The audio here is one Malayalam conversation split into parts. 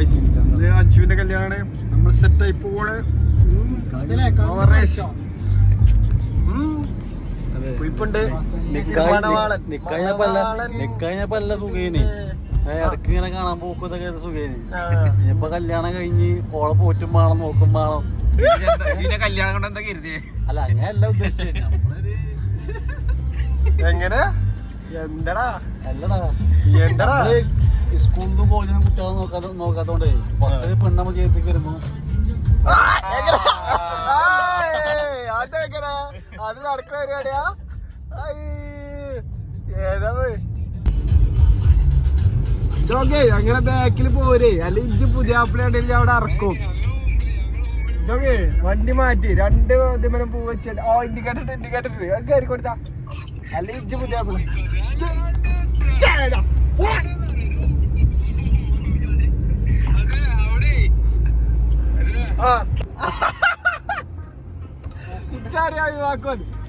ഇത് അച്ചുവിന്റെ കല്യാണമാണ് നമ്മൾ സെറ്റ് ആയി പോവാണ്. മണവാളൻ. നിക്കഴിഞ്ഞപ്പല്ല സുഖേന്. ഇടയ്ക്ക് ഇങ്ങനെ കാണാൻ പോക്കുന്നൊക്കെ ഇതൊക്കെ സുഖേന്. ആ. ഇനിയിപ്പൊ കല്യാണം കഴിഞ്ഞ് ഓളെ പോറ്റും വേണം നോക്കും വേണം കല്യാണം കൊണ്ട് എന്താ കരുതിയേ? അല്ല അങ്ങനെയല്ല ഉദ്ദേശിച്ചത്. എങ്ങനെ? എന്തടാ? എന്തടാ? എന്തടാ സ്കൂളിലും കോളേജിലും കുട്ടികളെ നോക്കാതെ നോക്കാത്തോണ്ടേ ഫസ്റ്റ് പെണ്ണമ്മ ജീവിതത്തേക്ക് വരുമ്പോ. അത് നടക്കുന്ന പരിപാടിയാ? ആയ്, ഏതാ പോയി ഇതൊക്കെ അങ്ങനെ ബാക്കിൽ പോരേ. അല്ലെ ഇഞ്ച് പുതിയ ആപ്പിളുണ്ടെങ്കിൽ അവിടെ ഇറക്കും. ഇതൊക്കെ വണ്ടി മാറ്റി രണ്ട് ഇതിമനം പൂ വെച്ചിട്ട്. ഓ ഇൻഡിക്കേറ്റർ ഇൻഡിക്കേറ്റർ അത് കയറി കൊടുത്താ അല്ലെ ഇഞ്ച് പുതിയ ആപ്പിൾ ആ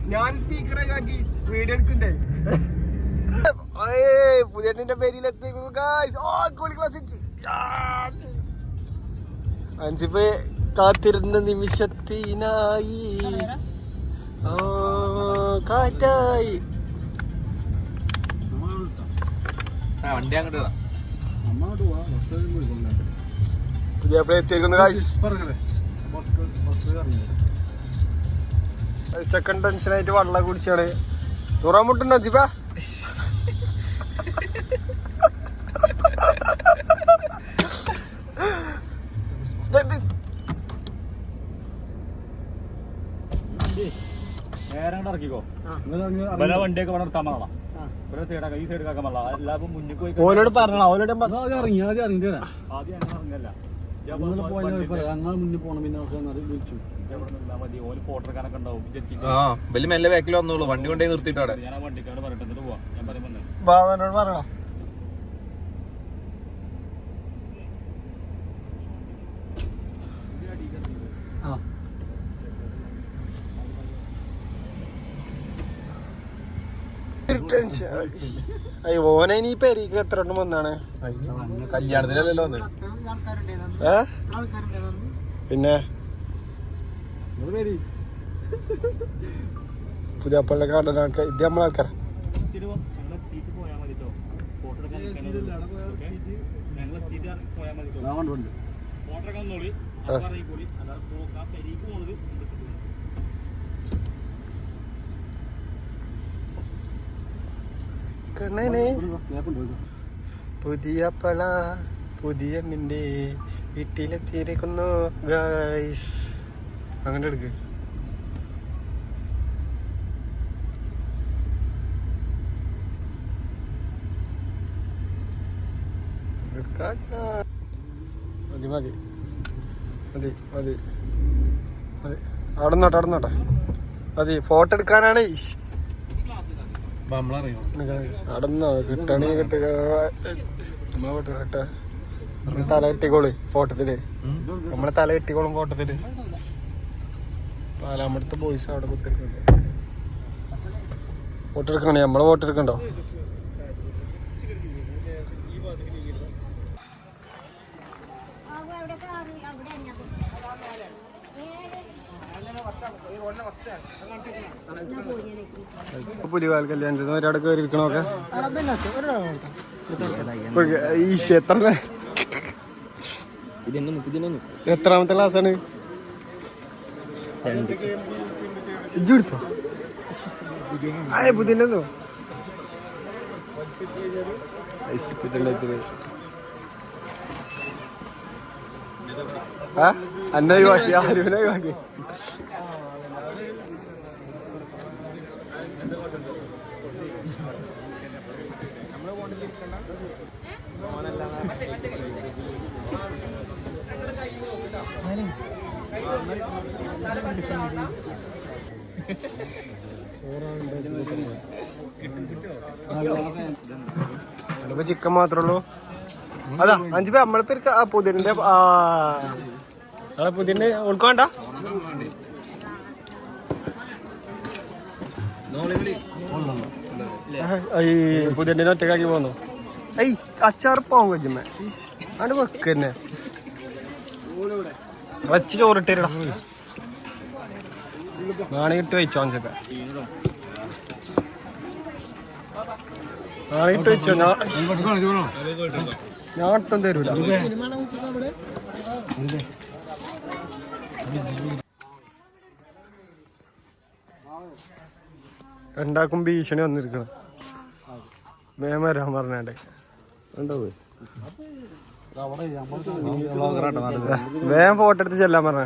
ഞാൻ സ്പീക്കറെ വീഡിയോ എടുക്കണ്ടേ പുതിയണ്ണിന്റെ കാത്തിരുന്ന നിമിഷത്തിനായി. ഓ കാറ്റായി. വണ്ടി അങ്ങോട്ട് പുതിയ എത്തിയിരിക്കുന്നു ഗായ്സ് സെക്കൻഡ് ടെൻഷനായിട്ട് വെള്ളം കുടിച്ചാണ്. തുറ മുട്ടുണ്ടോ ജിബ? നേരെ അങ്ങോട്ട് ഇറക്കിക്കോ. ആ. ഇവരെ വണ്ടിയൊക്കെ ഇവരെ സൈഡാക്കാം ഈ സൈഡ് ആക്കാൻ പാടില്ല. എല്ലാവർക്കും മുന്നിൽ പോയി ഓനോട് പറഞ്ഞോ ഓനോട് ഞാൻ പറഞ്ഞു ആദ്യം ഇറങ്ങി ആദ്യം ഇറങ്ങി ആദ്യം അങ്ങനെ ഇറങ്ങല്ല ഞങ്ങൾ മുന്നിൽ പോണം പിന്നെ വിളിച്ചു. വലിയ മെല്ലെ ബാക്കിൽ വന്നോളൂ. വണ്ടി കൊണ്ടേ നിർത്തിയിട്ട് അവിടെ. ഞാൻ ആ വണ്ടിക്കാരോട് പറയട്ടെ എന്നിട്ട് പോവാം. ഞാൻ പറയുമ്പോൾ ബാബനോട് പറയണോ? അയ്യോ ഓനെ ഇനി പെരീക്ക് എത്ര എണ്ണം വന്നാണ്? കല്യാണത്തിനല്ലല്ലോ വന്ന് ഏ? പിന്നെ? പുതിയ അപ്പളുടെ കാണുന്ന ആൾക്കാർ ഇത് നമ്മളെ ആൾക്കാരാ പോയാൽ മതി ഫോട്ടോ എടുക്കാൻ ഞങ്ങൾ എത്തിയിട്ട് പോയാൽ മതി ഫോട്ടോ എടുക്കാൻ വന്നോളി ആ. അറിയിക്കോളി അല്ലാതെ പോകാൻ പെരീക്ക് പോണത് കണ്ണനെ പുതിയ പള പുതിയ നിന്റെ വീട്ടിലെത്തിയിരിക്കുന്നു ഗൈസ് അങ്ങനെ എടുക്ക്. മതി മതി. മതി മതി. മതി. അവിടെ നോട്ടെ അവിടെ നോട്ടെ മതി ഫോട്ടോ എടുക്കാനാണ്. ഇഷ്. നമ്മളറിയോ? നടന്നോ കിട്ടണേ കിട്ടുക. നമ്മളെ ഫോട്ടോ കിട്ട നമ്മളെ തല കിട്ടിക്കോളി ഫോട്ടത്തിൽ. നമ്മളെ തല കെട്ടിക്കോളും ഫോട്ടത്തിൽ. പാലാമടുത്ത് ബോയ്സ് അവിടെ കുത്തിരിക്കുന്നുണ്ട്. വോട്ടെടുക്കണേ നമ്മളെ തന്നെ പുലിവാൽ കല്യാണത്തിന് ഒരാടെ കയറി ഇരിക്കണോക്കെ ഈശ് എത്ര എത്രാമത്തെ ക്ലാസ് ആണ് ഇജ്ജ് എടുത്തോ ആയ പുതിനോ അന്ന ഒഴിവാക്കി ആരുവിനെ ഒഴിവാക്കി? അതിപ്പോ ചിക്കൻ മാത്രമേ ഉള്ളൂ. അതാ അഞ്ചു പേർ നമ്മളെ പേര് ആ പുതിന്റെ ആ. പുതിന്റെ ഉൾക്കൊണ്ട പുതിന്റെ ഒറ്റക്കാക്കി പോന്നു. ഐ അച്ചാർ പോവാൻ കഴിച്ചുമ്മേ അവിടെ വെക്കന്നെ വെച്ച് ചോറിട്ടേരടാ. വെച്ചോ വെച്ചോ. ഞാൻ ഞാൻ ഒട്ടും തരൂല. രണ്ടാക്കും ഭീഷണി വന്നിരിക്കണം. മേമരാൻ പറഞ്ഞാണ്ട്. ഉണ്ടാവേ വേഗം ഫോട്ടോ എടുത്ത് ചെല്ലാൻ പറഞ്ഞ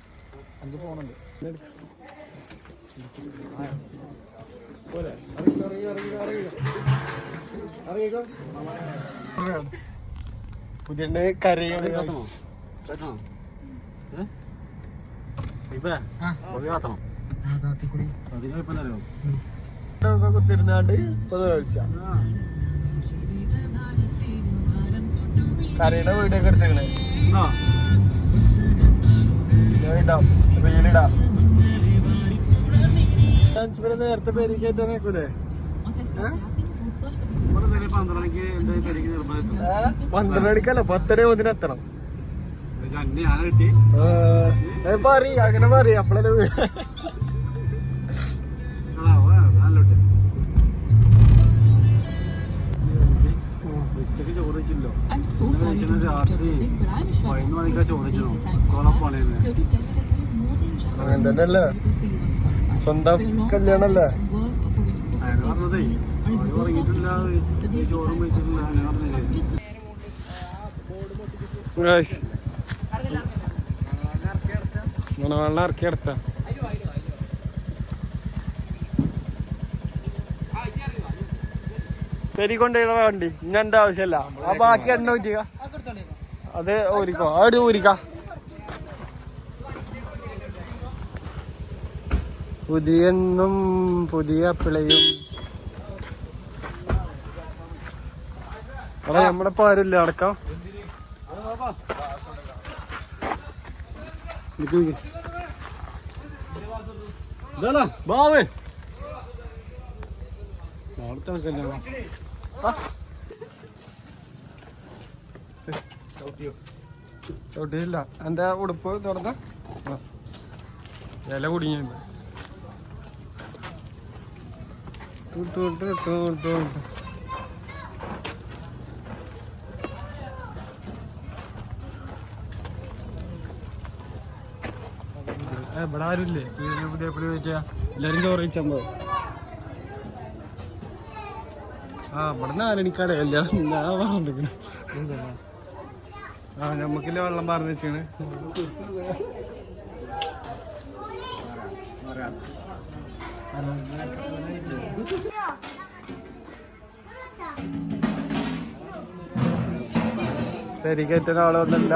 അഞ്ച് ഫോണുണ്ട്. പുതിയ കരയാണ് കുത്തിരുന്നാണ്ട് കരയുടെ വീടൊക്കെ എടുത്തേക്കണേ. ഞാൻ ഇടാം. റീലിടാം നേരത്തെ പേര് കയറ്റാൻ നിൽക്കൂലേ? പന്ത്രണ്ട് മണിക്കല്ല പത്തര മുതൽ എത്തണം. പറയും അങ്ങനെ പറയും. അപ്പളല്ലേ അങ്ങനെ തന്നെയല്ലേ? you on Spotify. സ്വന്തം കല്യാണല്ലേ അയാൾ പറഞ്ഞതേ പറഞ്ഞിട്ടില്ല sleep, the ഈ Desi ചോറും Prime വെച്ചിട്ടില്ല podcast ഞാൻ has പറഞ്ഞില്ലേ hundreds of Guys. ഇങ്ങനെ വെള്ളം ഇറക്കി എടുത്ത പെരി കൊണ്ടുപോയി വണ്ടി ഇന്ന എന്റെ ആവശ്യമല്ല. ആ ബാക്കി എണ്ണ ഊറ്റിക്ക അത് ഊരിക്കോ. അവിടെ ഊരിക്ക. പുതിയ എണ്ണും പുതിയ പിളയും. അവിടെ നമ്മുടെ പാരില്ല അടക്കാം? ബാവേ. ചവിട്ടിയില്ല എന്റെ ഉടുപ്പ് തുറന്ന. ഇല കുടുങ്ങിയുണ്ട് ഇവിടെ ആരുമില്ലേ? പുതിയ പുതിയ പുതിയ പറ്റിയ എല്ലാരും ചോറ് കഴിച്ചമ്പോ ആ കല്യാണം ഞാൻ ആ നമുക്കില്ല വെള്ളം പറഞ്ഞു വെച്ചാണ് പെരിക്കേറ്റ ആളൊന്നുമില്ല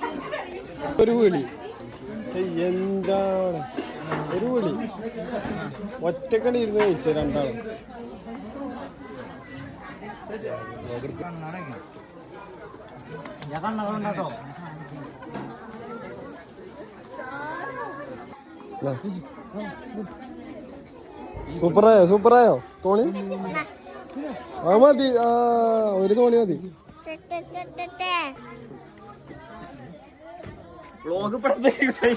ഒരു വിളി. എന്താണ്? ഒരു വിളി. ഒറ്റക്കളി ഇരുന്ന് കഴിച്ച രണ്ടാളും. സൂപ്പറായോ? സൂപ്പറായോ? തോണി? ആ മതി. ആ ഒരു തോണി മതി. വ്ളോഗ് പടത്തേക്ക്